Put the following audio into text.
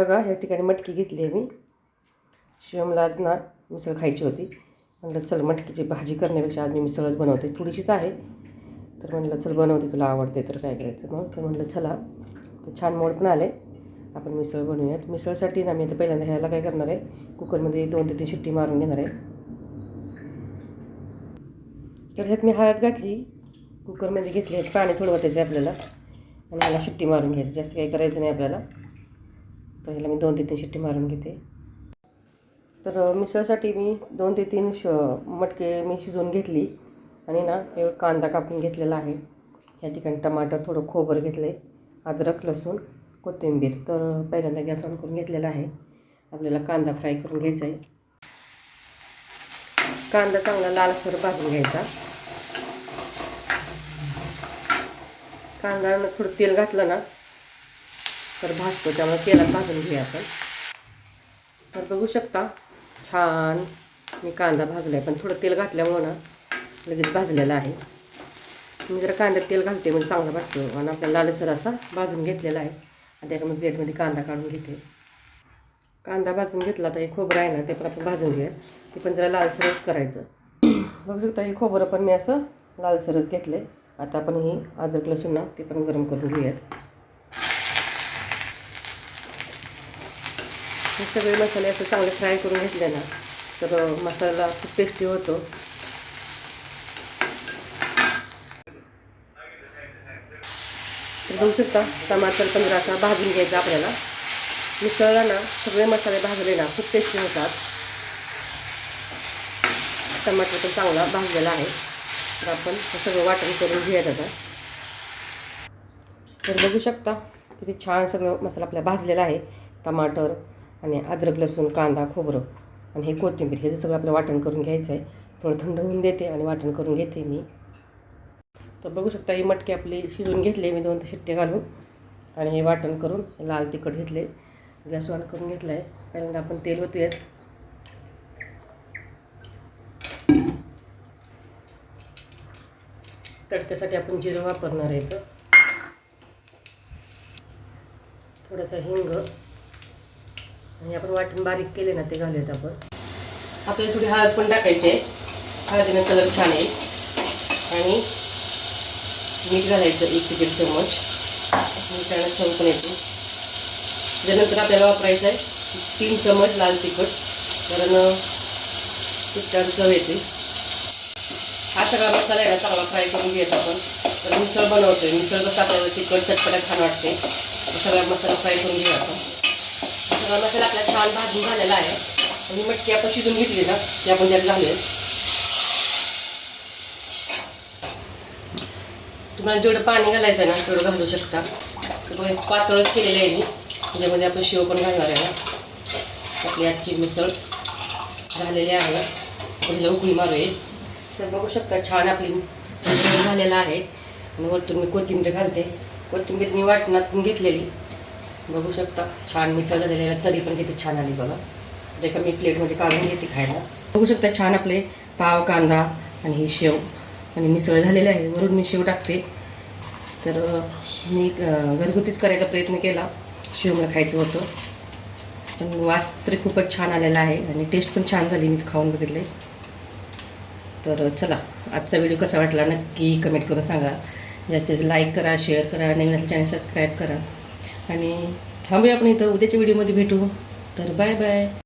बघा या ठिकाणी मटकी घेतली आहे मी. शिवमला आज ना मिसळ खायची होती. म्हणलं चल मटकीची भाजी करण्यापेक्षा आज मी मिसळच बनवते. थोडीशीच आहे. तर म्हणलं चल बनवते तुला आवडते तर काय करायचं? मग तर म्हटलं चला. तर छान मोड पण आले. आपण मिसळ बनवूयात. मिसळसाठी ना मी आता पहिल्यांदा ह्याला काय करणार आहे? कुकरमध्ये दोन ते तीन शिट्टी मारून घेणार आहे. तर ह्यात मी हळद घातली. कुकरमध्ये घेतली. आहेत पाणी थोडं वाटायचं आहे आपल्याला. आणि ह्याला शिट्टी मारून घ्यायची. जास्त काही करायचं नाही आपल्याला. तर ह्याला मी दोन ते तीन शिट्टी मारून घेते. तर मिसळसाठी मी दोन ते तीन श मटके मी शिजवून घेतली. आणि ना हे कांदा कापून घेतलेला आहे. या ठिकाणी टमाटर थोडं खोबरं घेतलं आहे अद्रक लसूण कोथिंबीर. तर पहिल्यांदा गॅस ऑन करून घेतलेला आहे. आपल्याला कांदा फ्राय करून घ्यायचा आहे. कांदा चांगला लालसर भाजून घ्यायचा. कांदा थोडं तेल घातलं ना तर भाजतो त्यामुळे तेलात भाजून घेऊया आपण. तर बघू शकता छान मी कांदा भाजला आहे पण थोडं तेल घातल्यामुळं ना लगेच भाजलेला आहे. मी जरा कांद्यात तेल घालते म्हणजे चांगला भाजतो आणि आपल्याला लालसर असा भाजून घेतलेला आहे. आणि त्याच्यामुळे प्लेटमध्ये कांदा काढून घेते. कांदा भाजून घेतला तर हे खोबरं आहे ना ते पण आपण भाजून घ्या ते पण जरा लालसरच करायचं. बघू शकता हे खोबरं पण मी असं लालसरच घेतले आता आपण ही अद्रक लसूण ना ते पण गरम करून घेऊयात. हे सगळे मसाले असं चांगले फ्राय करून घेतले ना तर मसाला खूप टेस्टी होतो. तर बघू शकता टमाटर पंधरा असा भाजून घ्यायचा आपल्याला. मिसळला ना सगळे मसाले भाजले ना खूप टेस्टी होतात. टमाटर पण चांगला भाजलेला आहे. तर आपण हे सगळं वाटण करून घेऊयात आता. तर बघू शकता किती छान सगळं मसाला आपला भाजलेला आहे. टमाटर आणि अद्रक लसूण कांदा खोबरं आणि हे कोथिंबीर हे सगळं आपलं वाटण करून घ्यायचं आहे थोडं थंड होऊन देते आणि वाटण करून घेते मी. तर बघू शकता ही मटकी आपली शिजवून घेतली मी दोन ते शिट्टे घालून आणि हे वाटण करून लाल तिखट घेतले गॅस ऑन करून घेतलं आहे पहिल्यांदा आपण तेल ओतूयात. तडक्यासाठी आपण जिरं वापरणार आहे तर थोडासा हिंग आणि आपण वाटण बारीक केले ना ते घालूयात आपण. आपल्याला थोडी हळद पण टाकायची आहे. हळदीनं कलर छान आहे. आणि मीठ घालायचं एक ते दीड चम्मच. मिठानं चव पण येते. त्याच्यानंतर आपल्याला वापरायचं आहे तीन चम्मच लाल तिखट. कारण तिखटानं चव येते. हा सगळा मसाला आहे ना चांगला फ्राय करून घ्यायचा आपण. तर मिसळ बनवतोय. मिसळ कसं आपल्याला तिखट चटपटा छान वाटते. सगळा मसाला फ्राय करून घेऊ आपण. सगळा मसाला आपला छान भाजून झालेला आहे. आणि मटकी आपण शिजून घेतली ना ती आपण त्यात घालूया. तुम्हाला जेवढं पाणी घालायचं ना तेवढं घालू शकता. पातळच केलेलं आहे मी. त्याच्यामध्ये आपण शेव पण घालणार आहे. ना आपली आजची मिसळ झालेली आहे. पहिलं उकळी मारूया. तर बघू शकता छान आपली मिसळ झालेला आहे. आणि वरतून मी कोथिंबीर घालते. कोथिंबीर मी वाटणातून घेतलेली. बघू शकता. छान मिसळ गेलेलं आहे तरी पण किती छान आली बघा. ते का मी प्लेटमध्ये काढून घेते खायला. बघू शकता छान आपले पाव कांदा आणि ही शेव. आणि मिसळ झालेली आहे. वरून मी शेव टाकते. तर मी घरगुतीच करायचा प्रयत्न केला. शेव मला खायचं होतं. पण वास तरी खूपच छान आलेला आहे. आणि टेस्ट पण छान झाली मी खाऊन बघितले. तर चला. आजचा व्हिडिओ कसा वाटला नक्की कमेंट करून सांगा. जास्तीत जास्त लाईक करा शेअर करा. नवीन असलं चॅनल सबस्क्राईब करा. आणि थांबूया आपण इथं. उद्याच्या व्हिडिओमध्ये भेटू. तर बाय बाय.